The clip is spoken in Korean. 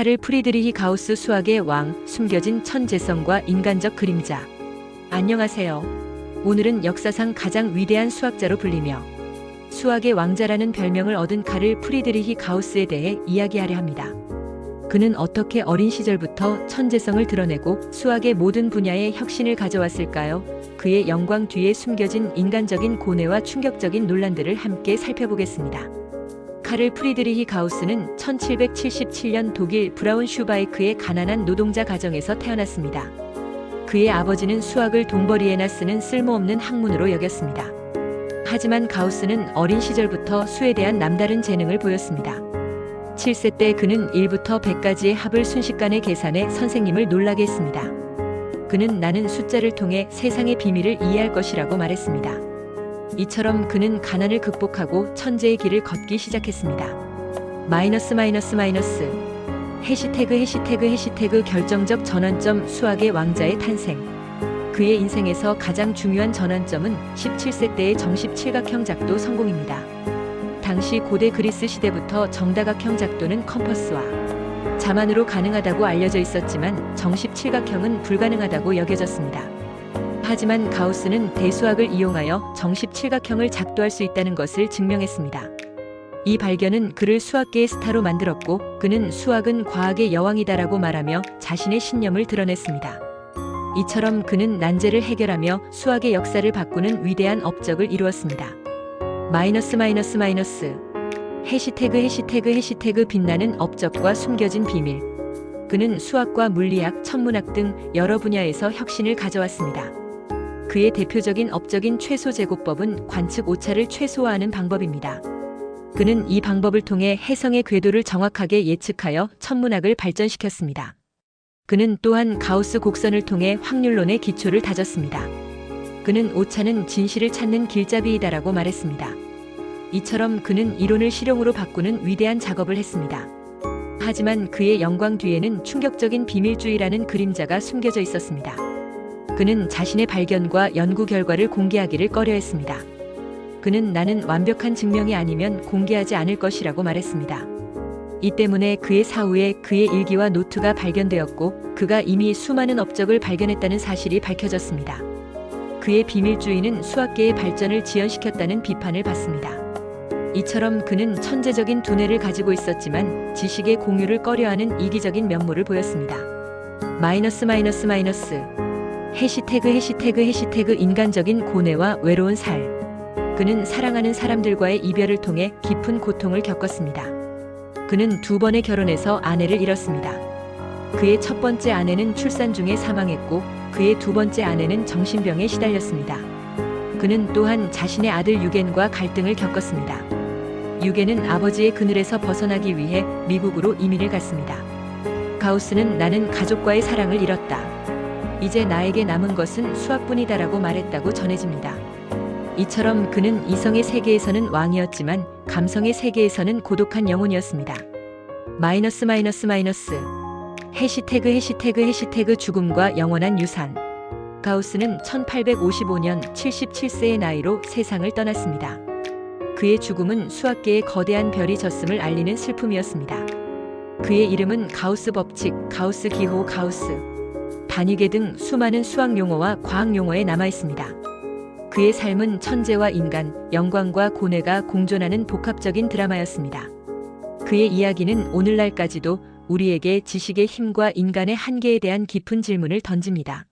카를 프리드리히 가우스 수학의 왕, 숨겨진 천재성과 인간적 그림자. 안녕하세요. 오늘은 역사상 가장 위대한 수학자로 불리며 수학의 왕자라는 별명을 얻은 카를 프리드리히 가우스에 대해 이야기하려 합니다. 그는 어떻게 어린 시절부터 천재성을 드러내고 수학의 모든 분야에 혁신을 가져왔을까요? 그의 영광 뒤에 숨겨진 인간적인 고뇌와 충격적인 논란들을 함께 살펴보겠습니다. 카를 프리드리히 가우스는 1777년 독일 브라운 슈바이크의 가난한 노동자 가정에서 태어났습니다. 그의 아버지는 수학을 돈벌이에나 쓰는 쓸모없는 학문으로 여겼습니다. 하지만 가우스는 어린 시절부터 수에 대한 남다른 재능을 보였습니다. 7세 때 그는 1부터 100까지의 합을 순식간에 계산해 선생님을 놀라게 했습니다. 그는 나는 숫자를 통해 세상의 비밀을 이해할 것이라고 말했습니다. 이처럼 그는 가난을 극복하고 천재의 길을 걷기 시작했습니다. 마이너스 마이너스 마이너스 해시태그 해시태그 해시태그 결정적 전환점 수학의 왕자의 탄생 그의 인생에서 가장 중요한 전환점은 17세 때의 정십 칠각형 작도 성공입니다. 당시 고대 그리스 시대부터 정다각형 작도는 컴퍼스와 자만으로 가능하다고 알려져 있었지만 정십 칠각형은 불가능하다고 여겨졌습니다. 하지만 가우스는 대수학을 이용하여 정십 칠각형을 작도할 수 있다는 것을 증명했습니다. 이 발견은 그를 수학계의 스타로 만들었고 그는 수학은 과학의 여왕이다라고 말하며 자신의 신념을 드러냈습니다. 이처럼 그는 난제를 해결하며 수학의 역사를 바꾸는 위대한 업적을 이루었습니다. 마이너스 마이너스 마이너스 해시태그 해시태그 해시태그 빛나는 업적과 숨겨진 비밀 그는 수학과 물리학, 천문학 등 여러 분야에서 혁신을 가져왔습니다. 그의 대표적인 업적인 최소 제곱법은 관측 오차를 최소화하는 방법입니다. 그는 이 방법을 통해 해성의 궤도를 정확하게 예측하여 천문학을 발전시켰습니다. 그는 또한 가우스 곡선을 통해 확률론의 기초를 다졌습니다. 그는 오차는 진실을 찾는 길잡이이다라고 말했습니다. 이처럼 그는 이론을 실용으로 바꾸는 위대한 작업을 했습니다. 하지만 그의 영광 뒤에는 충격적인 비밀주의라는 그림자가 숨겨져 있었습니다. 그는 자신의 발견과 연구 결과를 공개하기를 꺼려했습니다. 그는 나는 완벽한 증명이 아니면 공개하지 않을 것이라고 말했습니다. 이 때문에 그의 사후에 그의 일기와 노트가 발견되었고 그가 이미 수많은 업적을 발견했다는 사실이 밝혀졌습니다. 그의 비밀주의는 수학계의 발전을 지연시켰다는 비판을 받습니다. 이처럼 그는 천재적인 두뇌를 가지고 있었지만 지식의 공유를 꺼려하는 이기적인 면모를 보였습니다. 마이너스 마이너스 마이너스 해시태그 해시태그 해시태그 인간적인 고뇌와 외로운 살 그는 사랑하는 사람들과의 이별을 통해 깊은 고통을 겪었습니다. 그는 두 번의 결혼에서 아내를 잃었습니다. 그의 첫 번째 아내는 출산 중에 사망했고 그의 두 번째 아내는 정신병에 시달렸습니다. 그는 또한 자신의 아들 유겐과 갈등을 겪었습니다. 유겐은 아버지의 그늘에서 벗어나기 위해 미국으로 이민을 갔습니다. 가우스는 나는 가족과의 사랑을 잃었다. 이제 나에게 남은 것은 수학뿐이다라고 말했다고 전해집니다. 이처럼 그는 이성의 세계에서는 왕이었지만 감성의 세계에서는 고독한 영혼이었습니다. 마이너스 마이너스 마이너스 해시태그 해시태그 해시태그 죽음과 영원한 유산 가우스는 1855년 77세의 나이로 세상을 떠났습니다. 그의 죽음은 수학계의 거대한 별이 졌음을 알리는 슬픔이었습니다. 그의 이름은 가우스 법칙, 가우스 기호, 가우스 단위계 등 수많은 수학 용어와 과학 용어에 남아 있습니다. 그의 삶은 천재와 인간, 영광과 고뇌가 공존하는 복합적인 드라마였습니다. 그의 이야기는 오늘날까지도 우리에게 지식의 힘과 인간의 한계에 대한 깊은 질문을 던집니다.